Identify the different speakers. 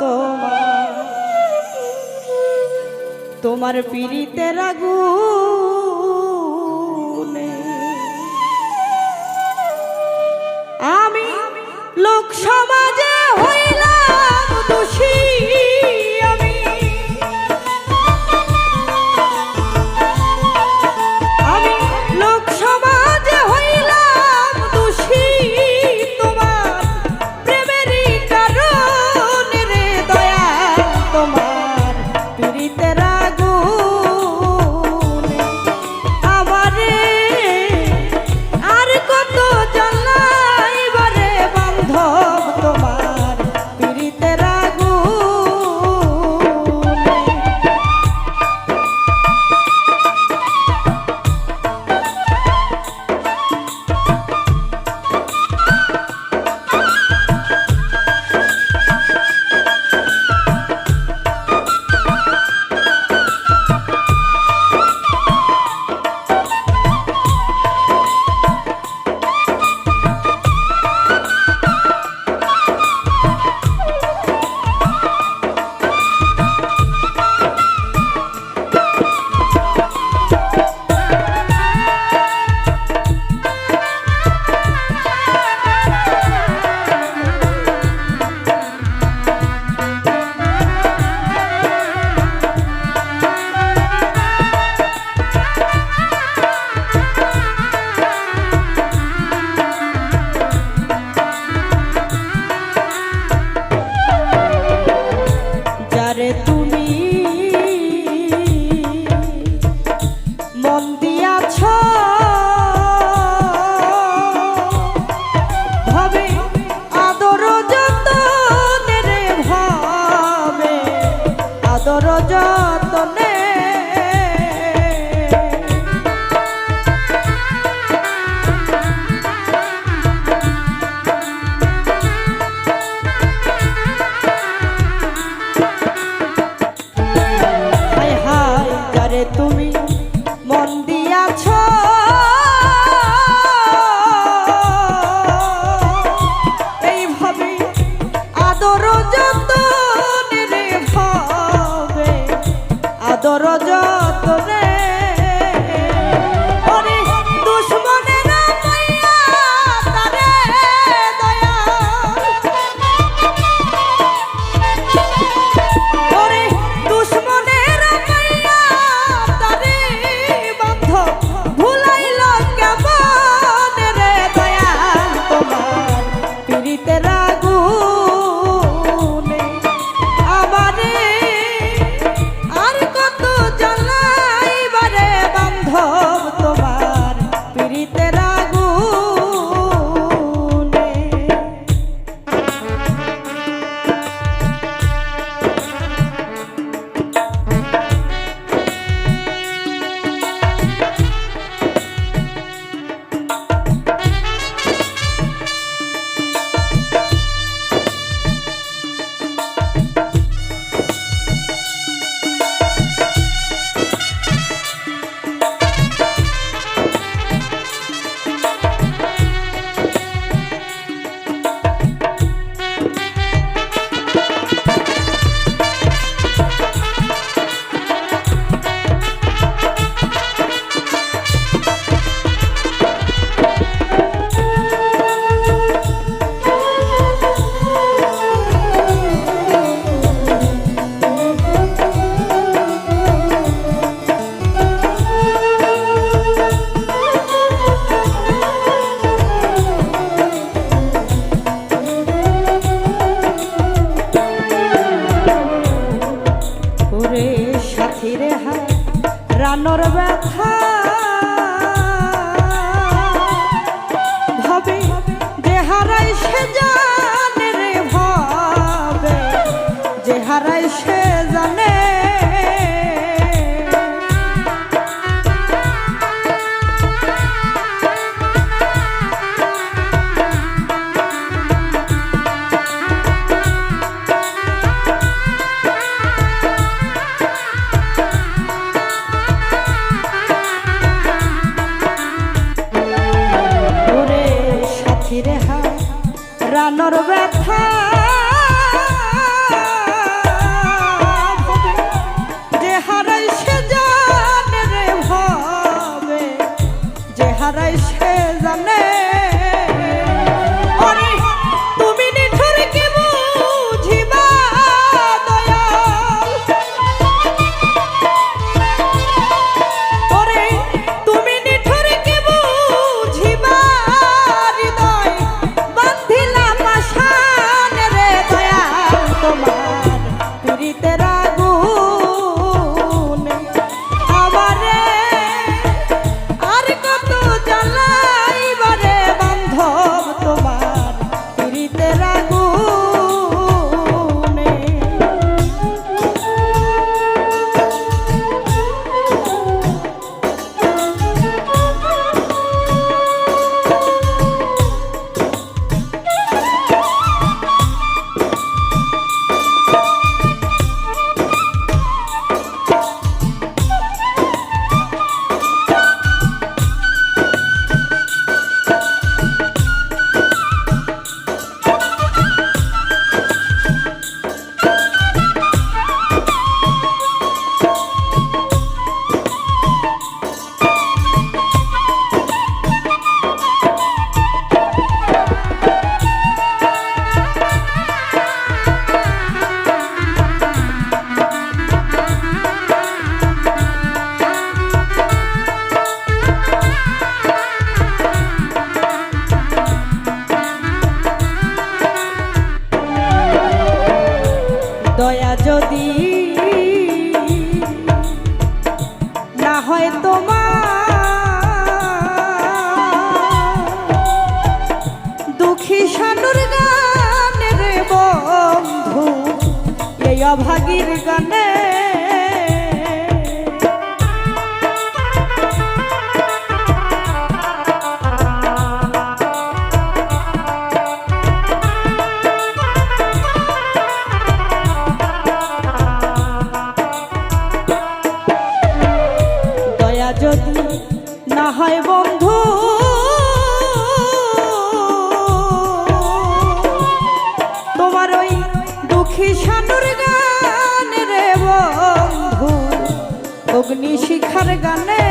Speaker 1: তোমার। তোমার পিড়িতে রাগু আমি লোক সমাজে হইলাম দোষী। জানোর ব্যথা। ভাবে দেহারাই সে যা Not a red pen. I. দয়া যদি না হয় তোমার দুঃখী সানুর গানের বন্ধু এই অভাগীর গান অগ্নি শিখার গানে